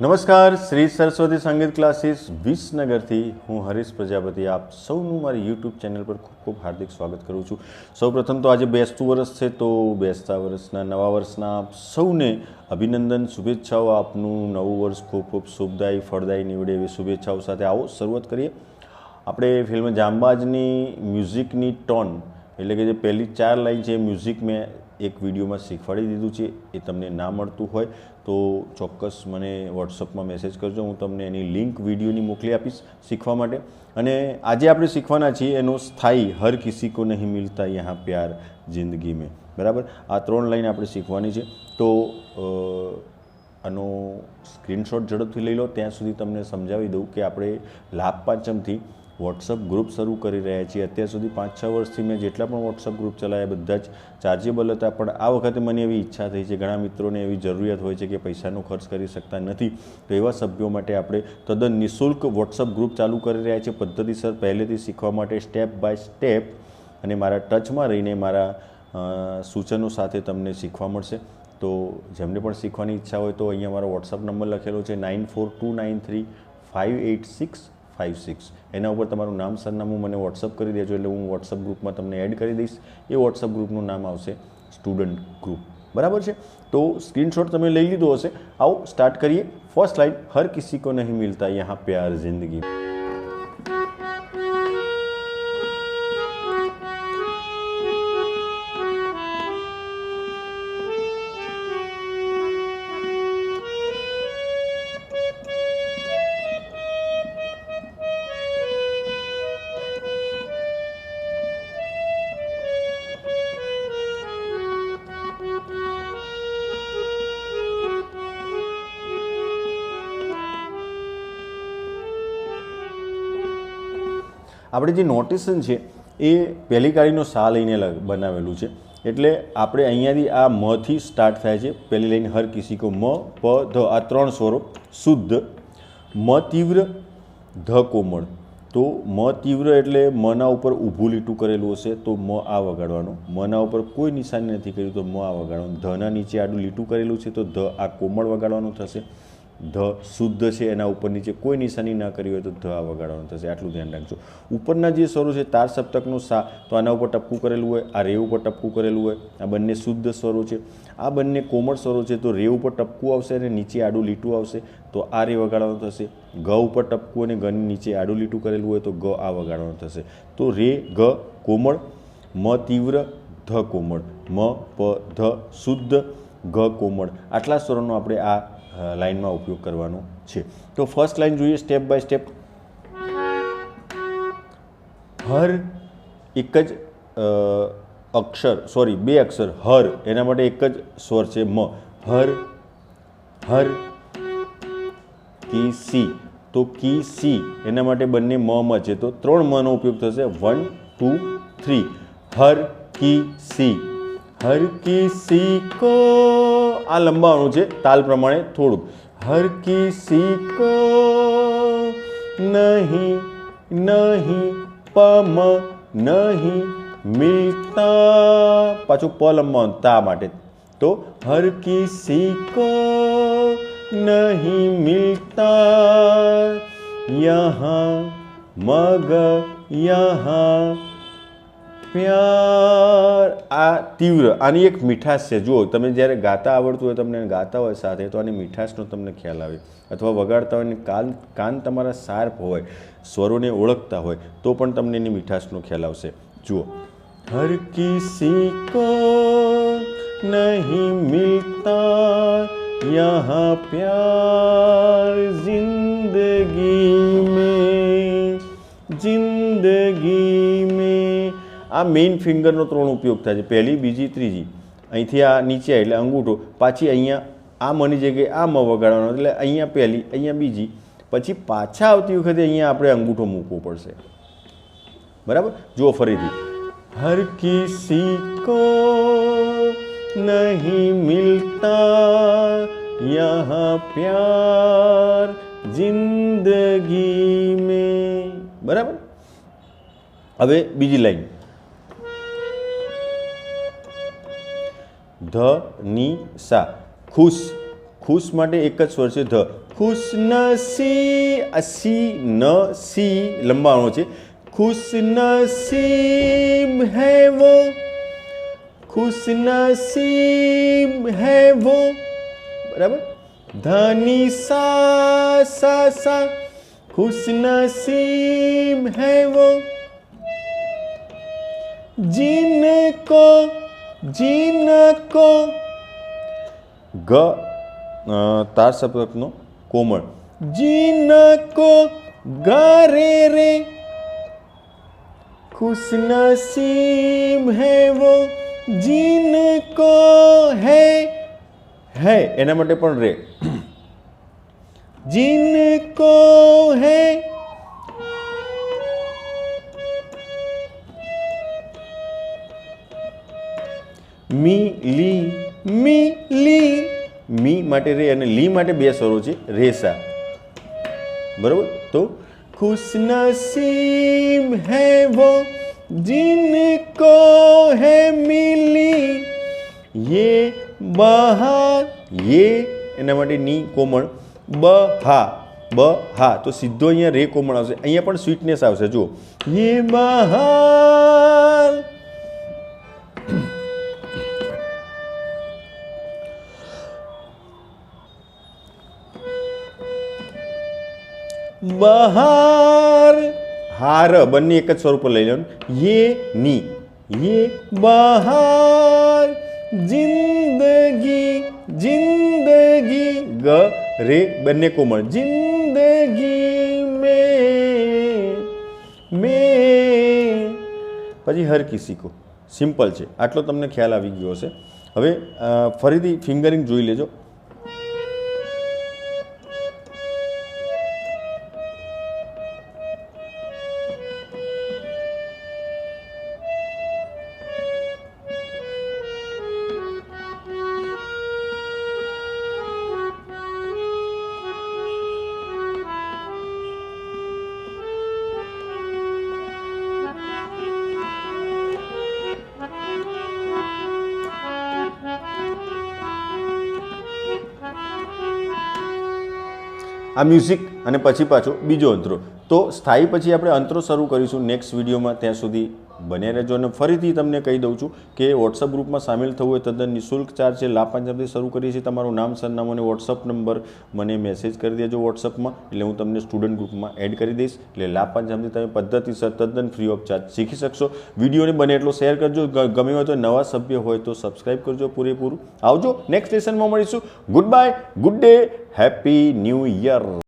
નમસ્કાર, શ્રી સરસ્વતી સંગીત ક્લાસીસ વિસનગરથી હું હરીશ પ્રજાપતિ. આપ સૌનું મારી યુટ્યુબ ચેનલ પર ખૂબ ખૂબ હાર્દિક સ્વાગત કરું છું. સૌપ્રથમ તો આજે બેસતું વર્ષ છે, તો બેસતા વર્ષના નવા વર્ષના આપ સૌને અભિનંદન, શુભેચ્છાઓ. આપનું નવું વર્ષ ખૂબ ખૂબ શુભદાયી, ફળદાયી નીવડે એવી શુભેચ્છાઓ સાથે આવો શરૂઆત કરીએ. આપણે ફિલ્મ જાંબાજની મ્યુઝિકની ટોન, એટલે કે જે પહેલી ચાર લાઈન છે એ મ્યુઝિક મેં એક વિડીયોમાં શીખવાડી દીધું છે, એ તમને ના મળતું હોય તો ચોક્કસ મને વોટ્સઅપમાં મેસેજ કરજો, હું તમને એની લિંક વિડીયોની મોકલી આપીશ શીખવા માટે. અને આજે આપણે શીખવાના છીએ એનો સ્થાયી, હર કિસી કો નહીં મિલતા યહાં પ્યાર જિંદગી મેં. બરાબર? આ ત્રણ લાઈન આપણે શીખવાની છે. તો આનો સ્ક્રીનશોટ ઝડપથી લઈ લો, ત્યાં સુધી તમને સમજાવી દઉં કે આપણે લાભ પાંચમથી વોટ્સઅપ ગ્રુપ શરૂ કરી રહ્યા છીએ. અત્યાર સુધી પાંચ છ વર્ષથી મેં જેટલા પણ વોટ્સઅપ ગ્રુપ ચલાવ્યા બધા જ ચાર્જેબલ હતા. પણ આ વખતે મને એવી ઈચ્છા થઈ છે, ઘણા મિત્રોને એવી જરૂરિયાત હોય છે કે પૈસાનો ખર્ચ કરી શકતા નથી. તો એવા સભ્યો માટે આપણે તદ્દન નિઃશુલ્ક વોટ્સઅપ ગ્રુપ ચાલુ કરી રહ્યા છીએ. પદ્ધતિસર પહેલેથી શીખવા માટે સ્ટેપ બાય સ્ટેપ અને મારા ટચમાં રહીને મારા સૂચનો સાથે તમને શીખવા મળશે. તો જેમને પણ શીખવાની ઈચ્છા હોય તો અહીંયા મારો વોટ્સઅપ નંબર લખેલો છે, nine four two nine three five eight six five six એના ઉપર તમારું નામ, સરનામું મને વોટ્સઅપ કરી દેજો એટલે હું વોટ્સઅપ ગ્રુપમાં તમને એડ કરી દઈશ. એ વોટ્સઅપ ગ્રુપનું નામ આવશે સ્ટુડન્ટ ગ્રુપ બરાબર છે? તો સ્ક્રીનશોટ તમે લઈ લીધો હશે. આવો સ્ટાર્ટ કરીએ. ફર્સ્ટ લાઇન હર કિસી કો નહીં મિલતા યહાં પ્યાર જિંદગી. આપણે જે નોટેશન છે, એ પહેલી કાળીનો સા લઈને બનાવેલું છે. એટલે આપણે અહીંયાથી આ મથી સ્ટાર્ટ થાય છે. પહેલી લાઈન હર કિસી કો મ, પ, ધ, આ ત્રણ સ્વરો. શુદ્ધ મ તીવ્ર ધ કોમળ. તો મ તીવ્ર એટલે મના ઉપર ઊભું લીટું કરેલું હશે, તો મ આ વગાડવાનું. મના ઉપર કોઈ નિશાની નથી કર્યું, તો મ આ વગાડવાનું. ધના નીચે આડું લીટું કરેલું છે, તો ધ આ કોમળ વગાડવાનું થશે. ધ શુદ્ધ છે, એના ઉપર નીચે કોઈ નિશાની ના કરી હોય તો ધ આ વગાડવાનું થશે. આટલું ધ્યાન રાખજો. ઉપરના જે સ્વરો છે, તાર સપ્તકનું સા, તો આના ઉપર ટપકું કરેલું હોય, આ રે ઉપર ટપકું કરેલું હોય, આ બંને શુદ્ધ સ્વરો છે. આ બંને કોમળ સ્વરો છે, તો રે ઉપર ટપકું આવશે અને નીચે આડું લીટું આવશે, તો આ રે વગાડવાનું થશે. ગ ઉપર ટપકું અને ગની નીચે આડું લીટું કરેલું હોય, તો ગ આ વગાડવાનું થશે. તો રે, ગ, કોમળ, મ, તીવ્ર, ધ કોમળ. મ, પ, ધ, શુદ્ધ ઘ કોમળ. આટલા સ્વરોનો આપણે આ અ, લાઈનમાં ઉપયોગ કરવાનો છે. તો ફર્સ્ટ લાઇન જોઈએ સ્ટેપ બાય સ્ટેપ. હર એક જ અક્ષર સોરી બે અક્ષર હર એના માટે એક જ સ્વર છે મ. હર હર કી સી. તો કી સી એના માટે બંને મ છે. તો ત્રણ મનો ઉપયોગ થશે. One two three. હર કી સી. હર કી સી કો આ લંબાવાનું છે તાલ પ્રમાણે થોડુંક. હર કિસી કો નહીં નહીં, પમ નહીં, મિલતા. પાછું પ લંબાવાનું તા માટે. તો હર કિસી કો નહીં, મિલતા. યહાં, મગ, યહાં પ્યાર આ તીવ્ર, આની એક મીઠાશ છે. જુઓ, તમે જ્યારે ગાતા આવડતું હોય, તમને ગાતા હોય સાથે, તો આની મીઠાશનો તમને ખ્યાલ આવે. અથવા વગાડતા હોય ને કાન કાન તમારા શાર્પ હોય, સ્વરોને ઓળખતા હોય, તો પણ તમને એની મીઠાશનો ખ્યાલ આવશે. જુઓ. હર કિસી કો નહીં મિલતા યહાં પ્યાર. આ મેઇન ફિંગરનો ત્રણ ઉપયોગ થાય છે. પહેલી, બીજી, ત્રીજી. અહીંથી આ નીચે એટલે અંગૂઠો. પાછી અહીંયા આ મની જગ્યાએ આ મ વગાડવાનો એટલે અહીંયા પહેલી, અહીંયા બીજી. પછી પાછા આવતી વખતે અહીંયા આપણે અંગૂઠો મૂકવો પડશે. બરાબર? જુઓ ફરીથી. હર કિસી કો નહીં મિલતા યહાં પ્યાર જિંદગી में બરાબર? હવે બીજી લાઈન. ધ ની સા ખુશ ખુશ માટે એક જ સ્વર છે ધ ખુશ નસી આ સી ન સી લંબાણો છે ખુશ નસીબ હે વો ખુશ નસીબ હે વો બરાબર ધની સા સા સા ખુશ નસીબ હે વો जिनको जिनको ગ અ, તાર સપકનો કોમળ जिनको गरे रे खुश नसीब है वो जिनको है है એના માટે પણ રે जिनको है મી લી મી લી મી માટે રે અને લી માટે બે સ્વરો છે રેસા બરોબર તો ખુશ નસીબ હે વો जिनको है मिली ये બહાર ये એના માટે ની કોમળ બ હા બ હા તો સીધો અહીંયા રે કોમળ આવશે અહીંયા પણ સ્વીટનેસ આવશે જુઓ ये બહાર બહાર. હાર, બંને એક જ સ્વરૂપ લઈ લો યે ની. યે બહાર. જિંદગી જિંદગી ગ, રે, બંને કોમળ. જિંદગી મે મે. પછી હર કિસી કો સિમ્પલ છે. આટલો તમને ખ્યાલ આવી ગયો હશે. હવે ફરીથી ફિંગરિંગ જોઈ લેજો. આ મ્યુઝિક અને પછી પાછો બીજો અંતરો. તો સ્થાયી પછી આપણે અંતરો શરૂ કરીશું નેક્સ્ટ વિડીયોમાં ત્યાં સુધી બન્યા રહેજો અને ફરીથી તમને કહી દઉં છું કે વોટ્સઅપ ગ્રુપમાં સામેલ થવું હોય તદ્દન નિઃશુલ્ક ચાર્જ છે. લાભ પંજાબથી શરૂ કરીએ છીએ તમારું નામ, સરનામું અને વોટ્સઅપ નંબર. મને મેસેજ કરી દેજો વોટ્સઅપમાં એટલે હું તમને સ્ટુડન્ટ ગ્રુપમાં એડ કરી દઈશ. એટલે લાભ પંજાબથી તમે પદ્ધતિસર, તદ્દન ફ્રી ઓફ ચાર્જ શીખી શકશો. વિડીયોને બને એટલો શેર કરજો. ગમે હોય તો નવા સભ્ય હોય તો સબસ્ક્રાઇબ કરજો પૂરેપૂરું. આવજો નેક્સ્ટ સેશનમાં મળીશું. Good bye good day happy new year